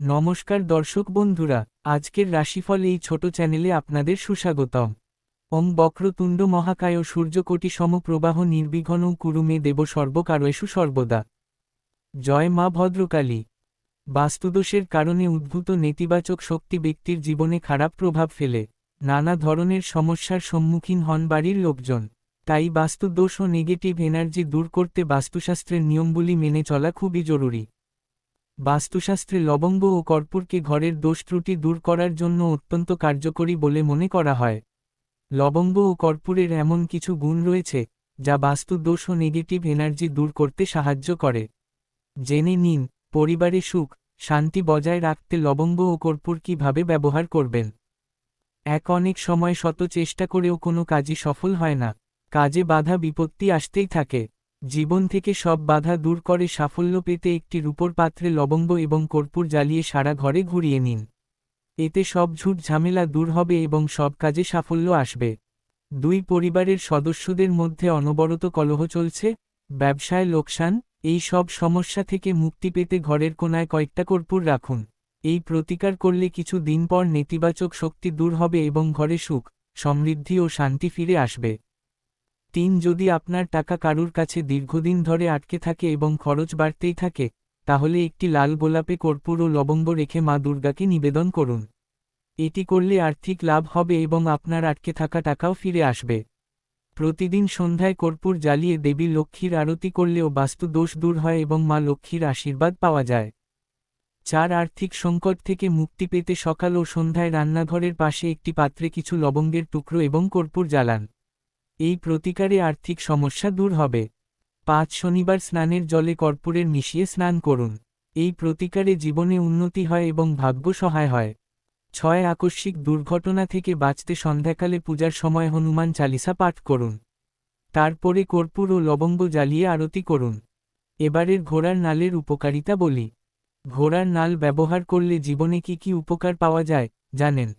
নমস্কার দর্শক বন্ধুরা, আজকের রাশিফল এই ছোট চ্যানেলে আপনাদের সুস্বাগতম। ওম বক্রতুণ্ড মহাকায় সূর্যকোটি সমপ্রবাহ নির্বিঘ্ন কুরুমে দেব সর্বকারয়েষু সর্বদা। জয় মা ভদ্রকালী। বাস্তুদোষের কারণে উদ্ভূত নেতিবাচক শক্তি ব্যক্তির জীবনে খারাপ প্রভাব ফেলে। নানা ধরনের সমস্যার সম্মুখীন হন বাড়ির লোকজন। তাই বাস্তুদোষ ও নেগেটিভ এনার্জি দূর করতে বাস্তুশাস্ত্রের নিয়মগুলি মেনে চলা খুবই জরুরি। বাস্তুশাস্ত্রে লবঙ্গ ও কর্পূরকে ঘরের দোষ ত্রুটি দূর করার জন্য অত্যন্ত কার্যকরী বলে মনে করা হয়। লবঙ্গ ও কর্পূরের এমন কিছু গুণ রয়েছে, যা বাস্তু দোষ ও নেগেটিভ এনার্জি দূর করতে সাহায্য করে। জেনে নিন, পরিবারে সুখ, শান্তি বজায় রাখতে লবঙ্গ ও কর্পূর কীভাবে ব্যবহার করবেন। এক, অনেক সময় শত চেষ্টা করেও কোনো কাজই সফল হয় না। কাজে বাধা বিপত্তি আসতেই থাকে। জীবন থেকে সব বাধা দূর করে সাফল্য পেতে একটি রূপোর পাত্রে লবঙ্গ এবং কর্পূর জ্বালিয়ে সারা ঘরে ঘুরিয়ে নিন। এতে সব ঝুট ঝামেলা দূর হবে এবং সব কাজে সাফল্য আসবে। দুই পরিবারের সদস্যদের মধ্যে অনবরত কলহ চলছে, ব্যবসায় লোকসান, এই সব সমস্যা থেকে মুক্তি পেতে ঘরের কোনায় কয়েকটা কর্পূর রাখুন। এই প্রতিকার করলে কিছু দিন পর নেতিবাচক শক্তি দূর হবে এবং ঘরে সুখ, সমৃদ্ধি ও শান্তি ফিরে আসবে। তিন যদি আপনার টাকা কারুর কাছে দীর্ঘদিন ধরে আটকে থাকে এবং খরচ বাড়তেই থাকে, তাহলে একটি লাল গোলাপে কর্পূর ও লবঙ্গ রেখে মা দুর্গাকে নিবেদন করুন। এটি করলে আর্থিক লাভ হবে এবং আপনার আটকে থাকা টাকাও ফিরে আসবে। প্রতিদিন সন্ধ্যায় কর্পূর জ্বালিয়ে দেবী লক্ষ্মীর আরতি করলেও বাস্তু দোষ দূর হয় এবং মা লক্ষ্মীর আশীর্বাদ পাওয়া যায়। চার আর্থিক সংকট থেকে মুক্তি পেতে সকাল ও সন্ধ্যায় রান্নাঘরের পাশে একটি পাত্রে কিছু লবঙ্গের টুকরো এবং কর্পূর জ্বালান। এই প্রতিকারে আর্থিক সমস্যা দূর হবে। পাঁচ শনিবার স্নানের জলে কর্পূরের মিশিয়ে স্নান করুন। এই প্রতিকারে জীবনে উন্নতি হয় এবং ভাগ্য সহায় হয়। ছয় আকস্মিক দুর্ঘটনা থেকে বাঁচতে সন্ধ্যাকালে পূজার সময় হনুমান চালিসা পাঠ করুন। তারপরে কর্পূর ও লবঙ্গ জ্বালিয়ে আরতি করুন। এবারের ঘোড়ার নালের উপকারিতা বলি। ঘোড়ার নাল ব্যবহার করলে জীবনে কি কি উপকার পাওয়া যায়, জানেন।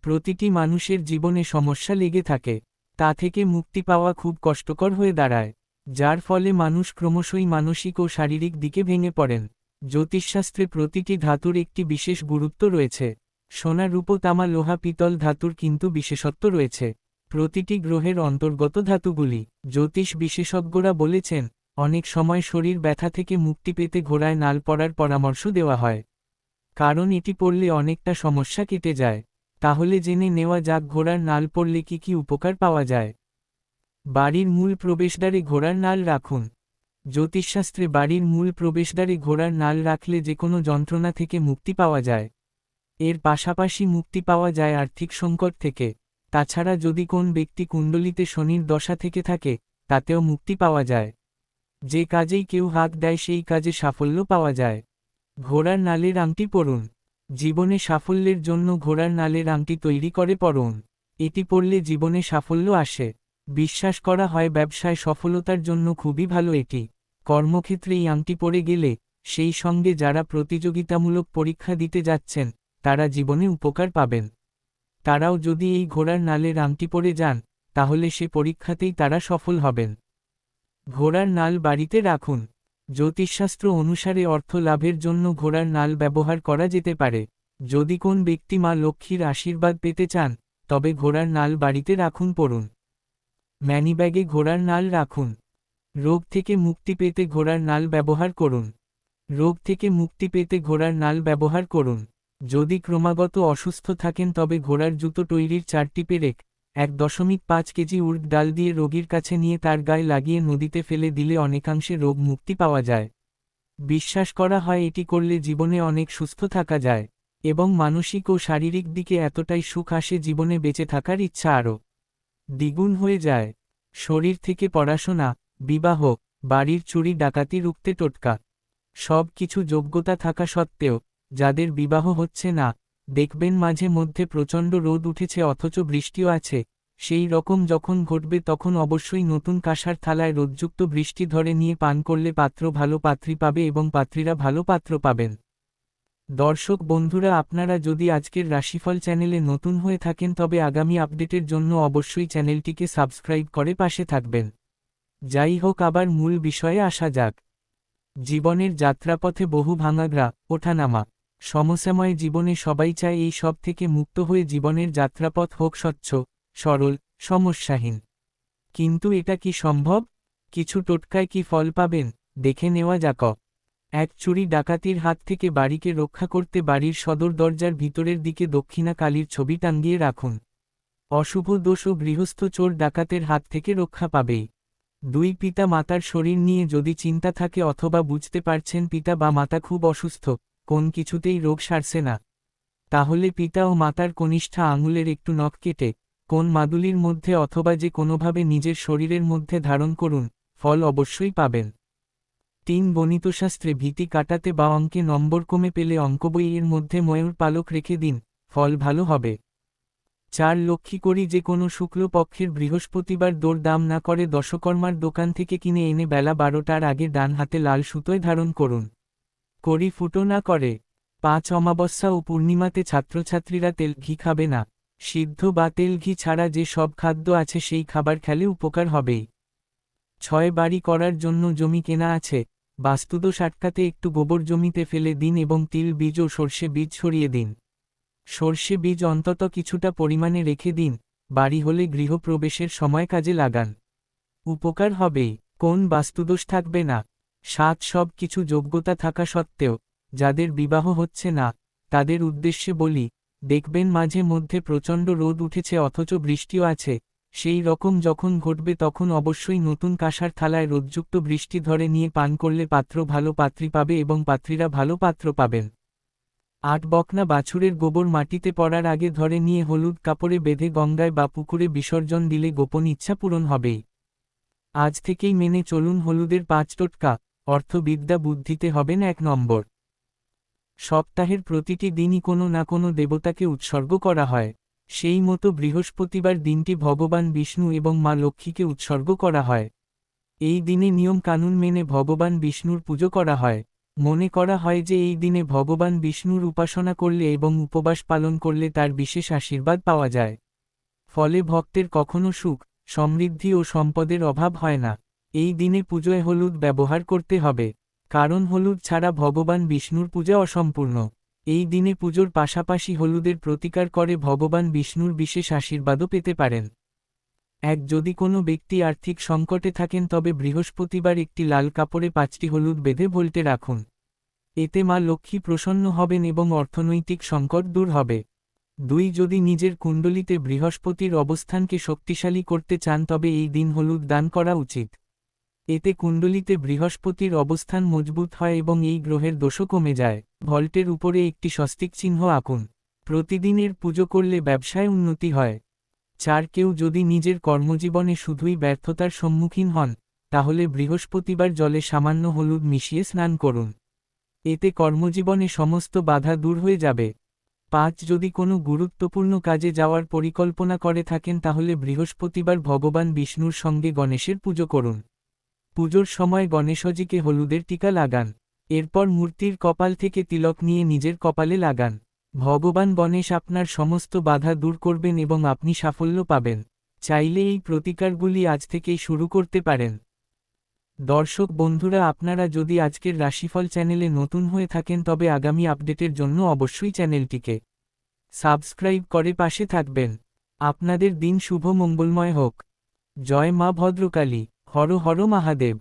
প্রতিটি মানুষের জীবনে সমস্যা লেগে থাকে। তা থেকে মুক্তি পাওয়া খুব কষ্টকর হয়ে দাঁড়ায়, যার ফলে মানুষ ক্রমশই মানসিক ও শারীরিক দিকে ভেঙে পড়েন। জ্যোতিষশাস্ত্রে প্রতিটি ধাতুর একটি বিশেষ গুরুত্ব রয়েছে। সোনা রূপ তামা লোহা পিতল ধাতুর কিন্তু বিশেষত্ব রয়েছে। প্রতিটি গ্রহের অন্তর্গত ধাতুগুলি, জ্যোতিষ বিশেষজ্ঞরা বলেছেন, অনেক সময় শরীর ব্যথা থেকে মুক্তি পেতে ঘোড়ায় নাল পড়ার পরামর্শ দেওয়া হয়। কারণ এটি পড়লে অনেকটা সমস্যা কেটে যায়। তাহলে জেনে নেওয়া যাক ঘোড়ার নাল পড়লে কি কি উপকার পাওয়া যায়। বাড়ির মূল প্রবেশদ্বারে ঘোড়ার নাল রাখুন। জ্যোতিষশাস্ত্রে বাড়ির মূল প্রবেশদ্বারে ঘোড়ার নাল রাখলে যে কোনো যন্ত্রণা থেকে মুক্তি পাওয়া যায়। এর পাশাপাশি মুক্তি পাওয়া যায় আর্থিক সংকট থেকে। তাছাড়া যদি কোন ব্যক্তি কুণ্ডলিতে শনির দশা থেকে থাকে, তাতেও মুক্তি পাওয়া যায়। যে কাজেই কেউ হাত দেয় সেই কাজে সাফল্য পাওয়া যায়। ঘোড়ার নালের আংটি পড়ুন জীবনে সাফল্যের জন্য ঘোড়ার নালের আংটি তৈরি করে পড়ুন এটি পড়লে জীবনে সাফল্য আসে। বিশ্বাস করা হয় ব্যবসায় সফলতার জন্য খুবই ভালো এটি। কর্মক্ষেত্রে এই আংটি পড়ে গেলে, সেই সঙ্গে যারা প্রতিযোগিতামূলক পরীক্ষা দিতে যাচ্ছেন, তারা জীবনে উপকার পাবেন। তারাও যদি এই ঘোড়ার নালের আংটি পড়ে যান, তাহলে সে পরীক্ষাতেই তারা সফল হবেন। ঘোড়ার নাল বাড়িতে রাখুন। জ্যোতিষশাস্ত্র অনুসারে অর্থ লাভের জন্য ঘোড়ার নাল ব্যবহার করা যেতে পারে। যদি কোন ব্যক্তি মা লক্ষ্মীর আশীর্বাদ পেতে চান, তবে ঘোড়ার নাল বাড়িতে রাখুন পড়ুন। ম্যানিব্যাগে ঘোড়ার নাল রাখুন। রোগ থেকে মুক্তি পেতে ঘোড়ার নাল ব্যবহার করুন। রোগ থেকে মুক্তি পেতে ঘোড়ার নাল ব্যবহার করুন। যদি ক্রমাগত অসুস্থ থাকেন, তবে ঘোড়ার জুতো তৈরির চারটি পেরেক এক দশমিক পাঁচ কেজি উর্দ ডাল দিয়ে রোগীর কাছে নিয়ে তার গায়ে লাগিয়ে নদীতে ফেলে দিলে অনেকাংশে রোগ মুক্তি পাওয়া যায়। বিশ্বাস করা হয় এটি করলে জীবনে অনেক সুস্থ থাকা যায় এবং মানসিক ও শারীরিক দিকে এতটাই সুখ আসে জীবনে বেঁচে থাকার ইচ্ছা আরও দ্বিগুণ হয়ে যায়। শরীর থেকে পড়াশোনা, বিবাহ, বাড়ির চুরি, ডাকাতি, রুখতে, টোটকা সব কিছু যোগ্যতা থাকা সত্ত্বেও যাদের বিবাহ হচ্ছে না দেখবেন মাঝে মধ্যে প্রচণ্ড রোদ উঠেছে অথচ বৃষ্টিও আছে। সেই রকম যখন ঘটবে তখন অবশ্যই নতুন কাঁসার থালায় রোদযুক্ত বৃষ্টি ধরে নিয়ে পান করলে পাত্র ভালো পাত্রী পাবে এবং পাত্রীরা ভালো পাত্র পাবেন। দর্শক বন্ধুরা, আপনারা যদি আজকের রাশিফল চ্যানেলে নতুন হয়ে থাকেন তবে আগামী আপডেটের জন্য অবশ্যই চ্যানেলটিকে সাবস্ক্রাইব করে পাশে থাকবেন। যাই হোক, আবার মূল বিষয়ে আসা যাক। জীবনের যাত্রাপথে বহু ভাঙাগ্রা, ওঠানামা। সমস্যাময় জীবনে সবাই চায় এই সব থেকে মুক্ত হয়ে জীবনের যাত্রাপথ হোক স্বচ্ছ, সরল, সমস্যাহীন। কিন্তু এটা কি সম্ভব? কিছু টোটকায় কি ফল পাবেন? দেখে নেওয়া যাক। এক চুরি ডাকাতির হাত থেকে বাড়িকে রক্ষা করতে বাড়ির সদর দরজার ভিতরের দিকে দক্ষিণা কালীর ছবি টাঙ্গিয়ে রাখুন। অশুভ দোষ ও গৃহস্থ চোর ডাকাতের হাত থেকে রক্ষা পাবেই দুই পিতা মাতার শরীর নিয়ে যদি চিন্তা থাকে অথবা বুঝতে পারছেন পিতা বা মাতা খুব অসুস্থ কোন কিছুতেই রোগ সারছে না। তাহলে পিতা ও মাতার কনিষ্ঠা আঙুলের একটু নখ কেটে, কোন মাদুলির মধ্যে অথবা যে কোনোভাবে নিজের শরীরের মধ্যে ধারণ করুন, ফল অবশ্যই পাবেন। তিন গণিতশাস্ত্রে ভীতি কাটাতে বা অঙ্কে নম্বর কমে পেলে অঙ্ক বইয়ের মধ্যে ময়ূর পালক রেখে দিন, ফল ভালো হবে। চার লক্ষ্মী করি যে কোনো শুক্লপক্ষের বৃহস্পতিবার দোর দাম না করে দশকর্মার দোকান থেকে কিনে এনে বেলা বারোটার আগে ডান হাতে লাল সুতোয় ধারণ করুন। করি ফুটো না করে। পাঁচ অমাবস্যা ও পূর্ণিমাতে ছাত্রছাত্রীরা তেল ঘি খাবে না। সিদ্ধ বা তেল ঘি ছাড়া যে সব খাদ্য আছে সেই খাবার খেলে উপকার হবেই। ছয় বাড়ি করার জন্য জমি কেনা আছে। বাস্তুদোষ আটকাতে একটু গোবর জমিতে ফেলে দিন এবং তিল, বীজ ও সর্ষে বীজ ছড়িয়ে দিন। সর্ষে বীজ অন্তত কিছুটা পরিমাণে রেখে দিন। বাড়ি হলে গৃহপ্রবেশের সময় কাজে লাগান। উপকার হবেই। কোন বাস্তুদোষ থাকবে না। সাত সব কিছু যোগ্যতা থাকা সত্ত্বেও, যাদের বিবাহ হচ্ছে না, তাদের উদ্দেশ্যে বলি, দেখবেন মাঝে মধ্যে প্রচণ্ড রোদ উঠেছে অথচ বৃষ্টিও আছে, সেই রকম যখন ঘটবে তখন অবশ্যই নতুন কাঁসার থালায় রোদযুক্ত বৃষ্টি ধরে নিয়ে পান করলে পাত্র ভালো পাত্রী পাবে এবং পাত্রীরা ভালো পাত্র পাবেন। আট বকনা বাছুরের গোবর মাটিতে পড়ার আগে ধরে নিয়ে হলুদ কাপড়ে বেঁধে গঙ্গায় বা পুকুরে বিসর্জন দিলে গোপন ইচ্ছা পূরণ হবেই। আজ থেকেই মেনে চলুন হলুদের পাঁচ টোটকা অর্থবিদ্যা বুদ্ধিতে হবেন এক নম্বর। সপ্তাহের প্রতিটি দিনই কোনো না কোনো দেবতাকে উৎসর্গ করা হয়। সেই মতো বৃহস্পতিবার দিনটি ভগবান বিষ্ণু এবং মা লক্ষ্মীকে উৎসর্গ করা হয়। এই দিনে নিয়ম কানুন মেনে ভগবান বিষ্ণুর পুজো করা হয়। মনে করা হয় যে এই দিনে ভগবান বিষ্ণুর উপাসনা করলে এবং উপবাস পালন করলে তার বিশেষ আশীর্বাদ পাওয়া যায়। ফলে ভক্তের কখনো সুখ, সমৃদ্ধি ও সম্পদের অভাব হয় না। এই দিনে পুজোয় হলুদ ব্যবহার করতে হবে, কারণ হলুদ ছাড়া ভগবান বিষ্ণুর পূজা অসম্পূর্ণ। এই দিনে পুজোর পাশাপাশি হলুদের প্রতিকার করে ভগবান বিষ্ণুর বিশেষ আশীর্বাদও পেতে পারেন। এক, যদি কোনো ব্যক্তি আর্থিক সংকটে থাকেন, তবে বৃহস্পতিবার একটি লাল কাপড়ে পাঁচটি হলুদ বেঁধে ভোল্টে রাখুন। এতে মা লক্ষ্মী প্রসন্ন হবেন এবং অর্থনৈতিক সংকট দূর হবে। দুই, যদি নিজের কুণ্ডলিতে বৃহস্পতির অবস্থানকে শক্তিশালী করতে চান, তবে এই দিন হলুদ দান করা উচিত। এতে কুণ্ডলিতে বৃহস্পতির অবস্থান মজবুত হয় এবং এই গ্রহের দোষও কমে যায়। ভল্টের উপরে একটি স্বস্তিক চিহ্ন আঁকুন। প্রতিদিনের পুজো করলে ব্যবসায় উন্নতি হয়। চার, কেউ যদি নিজের কর্মজীবনে শুধুই ব্যর্থতার সম্মুখীন হন, তাহলে বৃহস্পতিবার জলে সামান্য হলুদ মিশিয়ে স্নান করুন। এতে কর্মজীবনে সমস্ত বাধা দূর হয়ে যাবে। পাঁচ, যদি কোনো গুরুত্বপূর্ণ কাজে যাওয়ার পরিকল্পনা করে থাকেন, তাহলে বৃহস্পতিবার ভগবান বিষ্ণুর সঙ্গে গণেশের পুজো করুন। পুজোর সময় গণেশজিকে হলুদের টিকা লাগান, এরপর মূর্তির কপাল থেকে তিলক নিয়ে নিজের কপালে লাগান। ভগবান গণেশ আপনার সমস্ত বাধা দূর করবেন এবং আপনি সাফল্য পাবেন। চাইলে এই প্রতিকারগুলি আজ থেকেই শুরু করতে পারেন। দর্শক বন্ধুরা, আপনারা যদি আজকের রাশিফল চ্যানেলে নতুন হয়ে থাকেন, তবে আগামী আপডেটের জন্য অবশ্যই চ্যানেলটিকে সাবস্ক্রাইব করে পাশে থাকবেন। আপনাদের দিন শুভ মঙ্গলময় হোক। জয় মা ভদ্রকালী। হর হর মহাদেব।